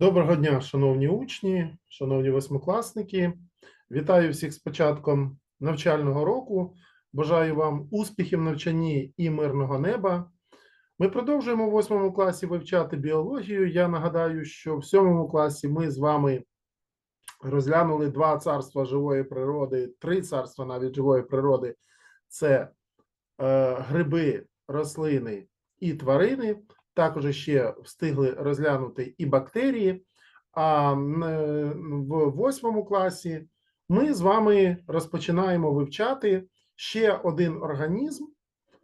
Доброго дня, шановні учні, шановні восьмикласники. Вітаю всіх з початком навчального року. Бажаю вам успіхів в навчанні і мирного неба. Ми продовжуємо в восьмому класі вивчати біологію. Я нагадаю, що в сьомому класі ми з вами розглянули два царства живої природи, три царства навіть живої природи це е, гриби, рослини і тварини. Також ще встигли розглянути і бактерії. А е, в восьмому класі ми з вами розпочинаємо вивчати ще один організм,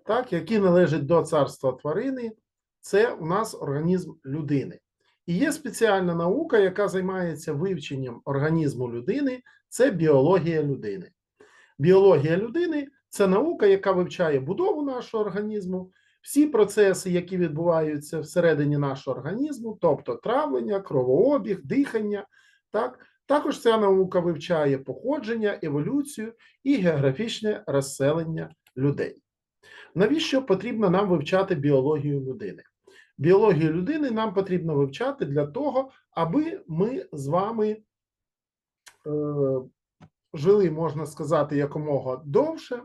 так, який належить до царства тварини. Це у нас організм людини. І є спеціальна наука, яка займається вивченням організму людини, це біологія людини. Біологія людини це наука, яка вивчає будову нашого організму, всі процеси, які відбуваються всередині нашого організму, тобто травлення, кровообіг, дихання. Так? Також ця наука вивчає походження, еволюцію і географічне розселення людей. Навіщо потрібно нам вивчати біологію людини? Біологію людини нам потрібно вивчати для того, аби ми з вами е, жили, можна сказати, якомога довше.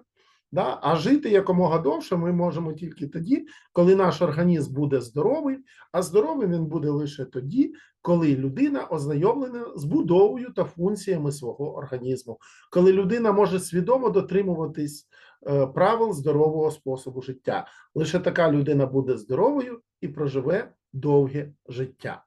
Да? А жити якомога довше ми можемо тільки тоді, коли наш організм буде здоровий, а здоровим він буде лише тоді, коли людина ознайомлена з будовою та функціями свого організму, коли людина може свідомо дотримуватись е, правил здорового способу життя. Лише така людина буде здоровою і проживе довге життя.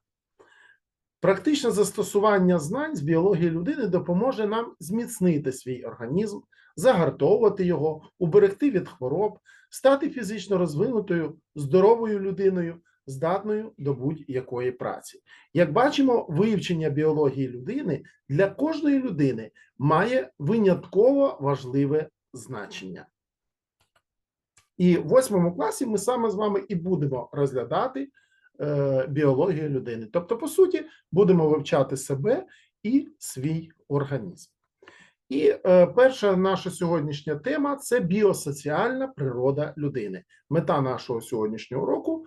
Практичне застосування знань з біології людини допоможе нам зміцнити свій організм, загартовувати його, уберегти від хвороб, стати фізично розвинутою, здоровою людиною, здатною до будь-якої праці. Як бачимо, вивчення біології людини для кожної людини має винятково важливе значення. І в восьмому класі ми саме з вами і будемо розглядати е, біологію людини. Тобто, по суті, будемо вивчати себе і свій організм. І е, перша наша сьогоднішня тема це біосоціальна природа людини. Мета нашого сьогоднішнього уроку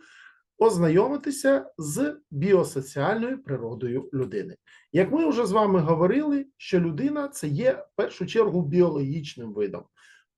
ознайомитися з біосоціальною природою людини. Як ми вже з вами говорили, що людина це є в першу чергу біологічним видом.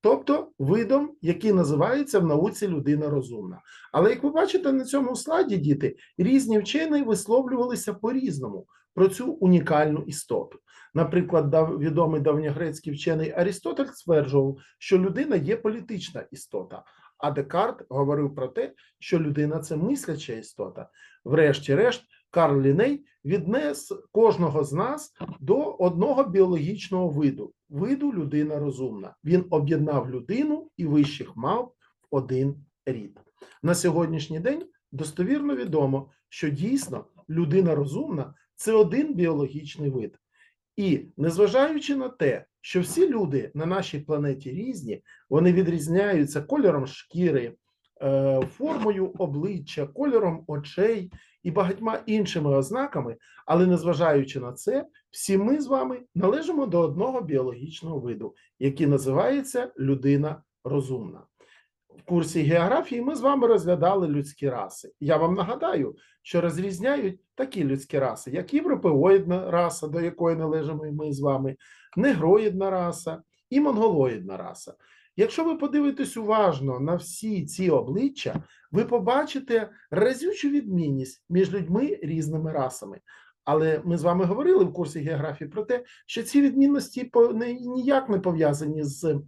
Тобто видом, який називається в науці людина розумна. Але як ви бачите на цьому слайді, діти, різні вчені висловлювалися по-різному про цю унікальну істоту. Наприклад, відомий давньогрецький вчений Арістотель стверджував, що людина є політична істота, а Декарт говорив про те, що людина це мисляча істота. Врешті-решт, Карл Ліней віднес кожного з нас до одного біологічного виду виду людина розумна. Він об'єднав людину і вищих мав в один рід. На сьогоднішній день достовірно відомо, що дійсно людина розумна це один біологічний вид. І незважаючи на те, що всі люди на нашій планеті різні, вони відрізняються кольором шкіри, формою обличчя, кольором очей і багатьма іншими ознаками, але незважаючи на це, всі ми з вами належимо до одного біологічного виду, який називається людина розумна. В курсі географії ми з вами розглядали людські раси. Я вам нагадаю, що розрізняють такі людські раси, як європеоїдна раса, до якої належимо ми з вами, негроїдна раса і монголоїдна раса. Якщо ви подивитесь уважно на всі ці обличчя, ви побачите разючу відмінність між людьми різними расами. Але ми з вами говорили в курсі географії про те, що ці відмінності ніяк не пов'язані з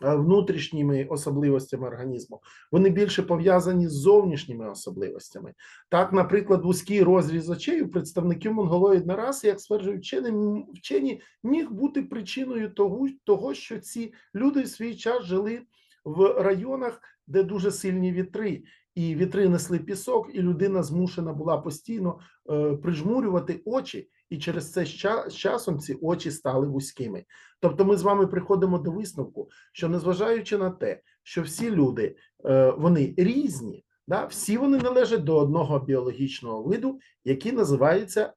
внутрішніми особливостями організму. Вони більше пов'язані з зовнішніми особливостями. Так, наприклад, вузький розріз очей у представників монголоїдної раси, як стверджують вчені, вчені, міг бути причиною того, того, що ці люди в свій час жили в районах, де дуже сильні вітри. І вітри несли пісок, і людина змушена була постійно е, прижмурювати очі, і через це з ча- з часом ці очі стали вузькими. Тобто, ми з вами приходимо до висновку, що незважаючи на те, що всі люди е, вони різні, да, всі вони належать до одного біологічного виду, який називається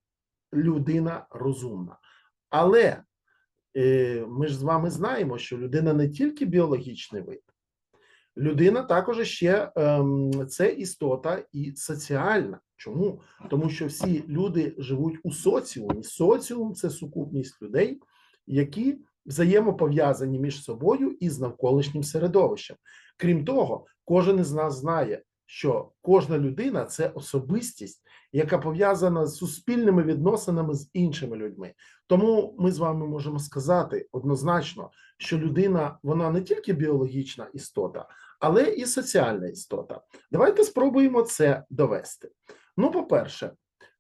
людина розумна. Але е, ми ж з вами знаємо, що людина не тільки біологічний вид, Людина також ще ем, це істота і соціальна. Чому? Тому що всі люди живуть у соціумі. Соціум це сукупність людей, які взаємопов'язані між собою і з навколишнім середовищем. Крім того, кожен із нас знає, що кожна людина це особистість, яка пов'язана з суспільними відносинами з іншими людьми. Тому ми з вами можемо сказати однозначно, що людина вона не тільки біологічна істота, але і соціальна істота. Давайте спробуємо це довести. Ну, по-перше,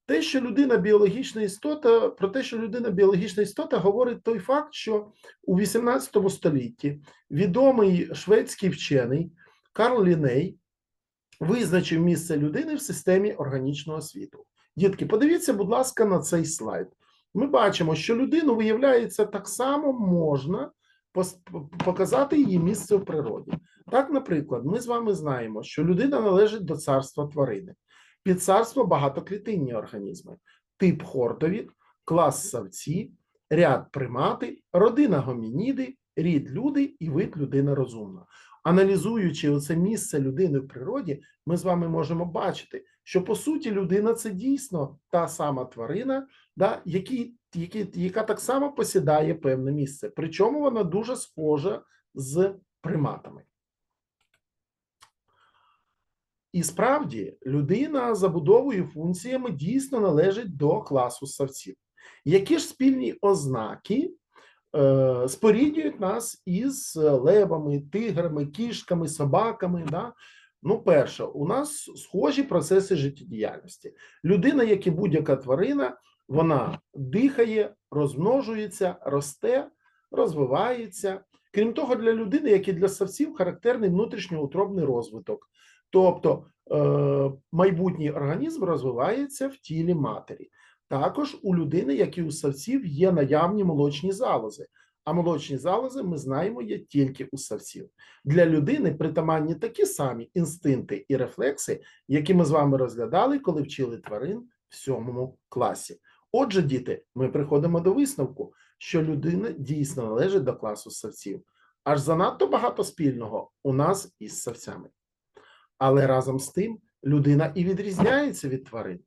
те, що людина біологічна істота, про те, що людина біологічна істота, говорить той факт, що у 18 столітті відомий шведський вчений Карл Ліней визначив місце людини в системі органічного світу. Дітки, подивіться, будь ласка, на цей слайд. Ми бачимо, що людину, виявляється, так само можна показати її місце в природі. Так, наприклад, ми з вами знаємо, що людина належить до царства тварини. Під царство багатоклітинні організми, тип хортовід, клас савці, ряд примати, родина гомініди, рід люди і вид людина розумна. Аналізуючи оце місце людини в природі, ми з вами можемо бачити, що по суті людина це дійсно та сама тварина, да, які, які, яка так само посідає певне місце. Причому вона дуже схожа з приматами. І справді людина забудовою і функціями дійсно належить до класу савців. Які ж спільні ознаки споріднюють нас із левами, тиграми, кішками, собаками? Да? Ну, перше, у нас схожі процеси життєдіяльності. Людина, як і будь-яка тварина, вона дихає, розмножується, росте, розвивається. Крім того, для людини, як і для савців, характерний внутрішньоутробний розвиток. Тобто е, майбутній організм розвивається в тілі матері. Також у людини, як і у савців, є наявні молочні залози. А молочні залози ми знаємо є тільки у савців. Для людини притаманні такі самі інстинкти і рефлекси, які ми з вами розглядали, коли вчили тварин в сьомому класі. Отже, діти, ми приходимо до висновку, що людина дійсно належить до класу савців. Аж занадто багато спільного у нас із савцями. Але разом з тим людина і відрізняється від тварин.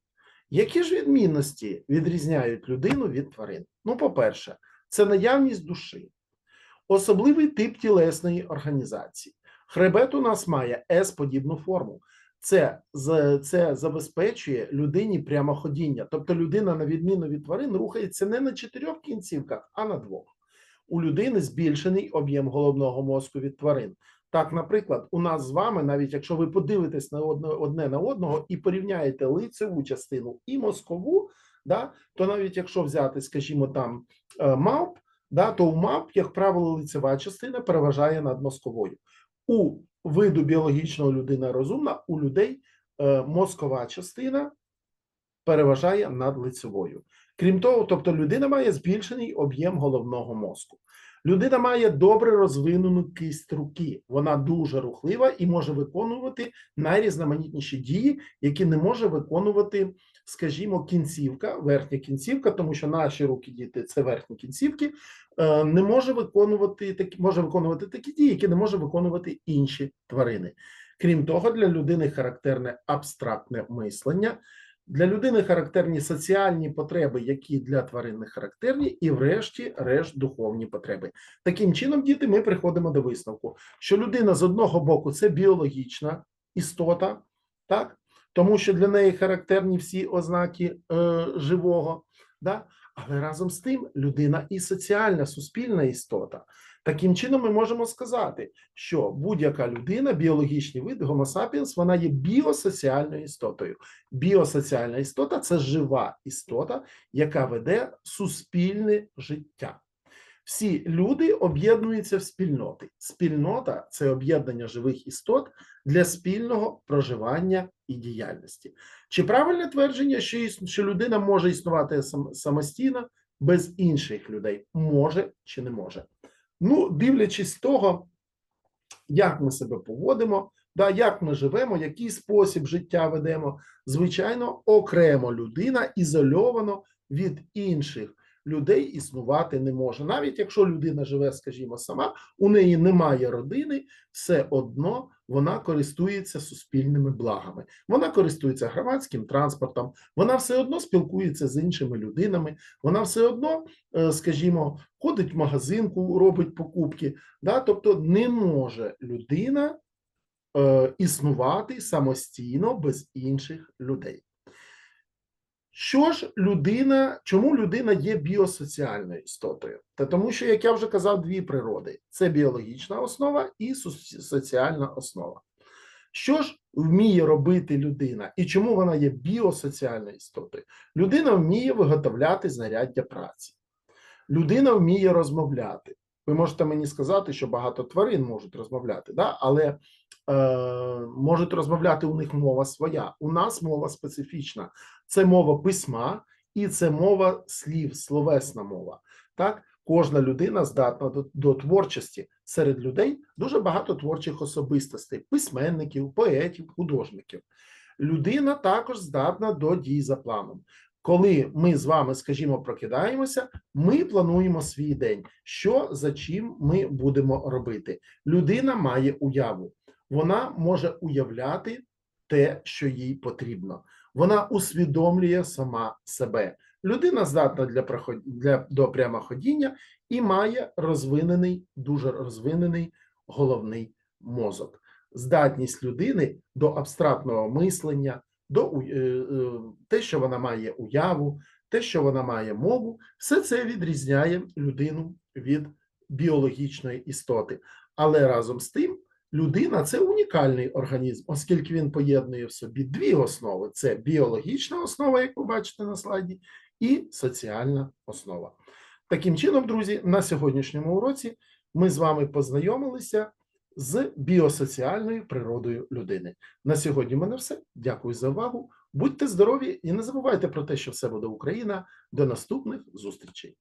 Які ж відмінності відрізняють людину від тварин? Ну, по-перше, це наявність душі, особливий тип тілесної організації. Хребет у нас має С-подібну форму. Це це забезпечує людині прямоходіння. Тобто людина, на відміну від тварин, рухається не на чотирьох кінцівках, а на двох. У людини збільшений об'єм головного мозку від тварин. Так, наприклад, у нас з вами, навіть якщо ви подивитесь на одне, одне на одного і порівняєте лицеву частину і мозкову, да, то навіть якщо взяти, скажімо, там е, мавп, да, то у мавп, як правило, лицева частина переважає над мозковою. У виду біологічного людина розумна, у людей е, мозкова частина переважає над лицевою. Крім того, тобто людина має збільшений об'єм головного мозку. Людина має добре розвинену кисть руки, вона дуже рухлива і може виконувати найрізноманітніші дії, які не може виконувати, скажімо, кінцівка, верхня кінцівка, тому що наші руки діти це верхні кінцівки, е, не може виконувати такі, може виконувати такі дії, які не може виконувати інші тварини. Крім того, для людини характерне абстрактне мислення. Для людини характерні соціальні потреби, які для тварин не характерні, і, врешті, решт духовні потреби. Таким чином, діти, ми приходимо до висновку, що людина з одного боку це біологічна істота, так? тому що для неї характерні всі ознаки е, живого, да? Але разом з тим людина і соціальна, суспільна істота. Таким чином, ми можемо сказати, що будь-яка людина, біологічний вид Homo sapiens, вона є біосоціальною істотою. Біосоціальна істота це жива істота, яка веде суспільне життя. Всі люди об'єднуються в спільноти. Спільнота це об'єднання живих істот для спільного проживання і діяльності. Чи правильне твердження, що людина може існувати самостійно без інших людей? Може чи не може? Ну, дивлячись того, як ми себе поводимо, да, як ми живемо, який спосіб життя ведемо, звичайно, окремо людина ізольовано від інших людей існувати не може. Навіть якщо людина живе, скажімо, сама, у неї немає родини, все одно вона користується суспільними благами. Вона користується громадським транспортом, вона все одно спілкується з іншими людинами, вона все одно, е, скажімо, ходить в магазинку, робить покупки. Да? Тобто не може людина е, існувати самостійно без інших людей. Що ж людина, чому людина є біосоціальною істотою? Та тому, що, як я вже казав, дві природи: це біологічна основа і соціальна основа. Що ж вміє робити людина і чому вона є біосоціальною істотою? Людина вміє виготовляти знаряддя праці. Людина вміє розмовляти. Ви можете мені сказати, що багато тварин можуть розмовляти, да? але е, можуть розмовляти у них мова своя. У нас мова специфічна. Це мова письма і це мова слів, словесна мова. Так, кожна людина здатна до, до творчості. Серед людей дуже багато творчих особистостей: письменників, поетів, художників. Людина також здатна до дій за планом. Коли ми з вами, скажімо, прокидаємося, ми плануємо свій день, що за чим ми будемо робити. Людина має уяву, вона може уявляти те, що їй потрібно. Вона усвідомлює сама себе. Людина здатна для проход... для до прямоходіння і має розвинений, дуже розвинений головний мозок. Здатність людини до абстрактного мислення, до е, е, те, що вона має уяву, те, що вона має мову, все це відрізняє людину від біологічної істоти. Але разом з тим, людина це унікальний організм, оскільки він поєднує в собі дві основи: це біологічна основа, як ви бачите на слайді, і соціальна основа. Таким чином, друзі, на сьогоднішньому уроці ми з вами познайомилися з біосоціальною природою людини. На сьогодні в мене все. Дякую за увагу. Будьте здорові і не забувайте про те, що все буде Україна. До наступних зустрічей.